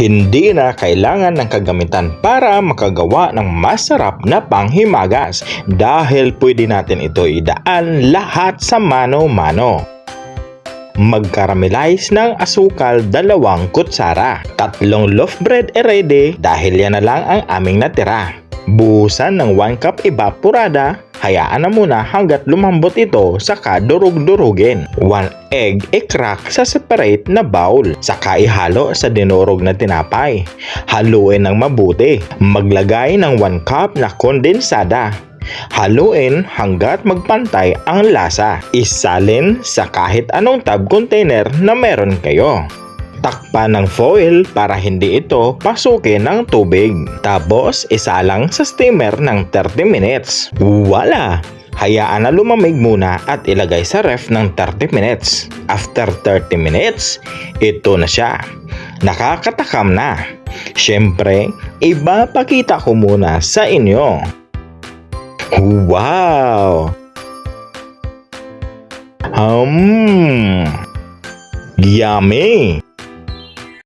Hindi na kailangan ng kagamitan para makagawa ng masarap na panghimagas dahil pwede natin ito idaan lahat sa mano-mano. Mag-caramelize ng asukal dalawang kutsara. Tatlong loaf bread e ready dahil yan na lang ang aming natira. Buhusan ng 1 cup evaporada, hayaan na muna hanggat lumambot ito saka durug-durugin. 1 egg i-crack sa separate na bowl, saka ihalo sa dinurog na tinapay. Haluin ng mabuti. Maglagay ng 1 cup na kondensada. Haluin hanggat magpantay ang lasa. Isalin sa kahit anong tab container na meron kayo. Takpan ng foil para hindi ito pasukin ng tubig. Tapos isalang sa steamer ng 30 minutes. Wala! Hayaan na lumamig muna at ilagay sa ref ng 30 minutes. After 30 minutes, ito na siya. Nakakatakam na. Siyempre, ipapakita ko muna sa inyo. Wow! Um, yummy!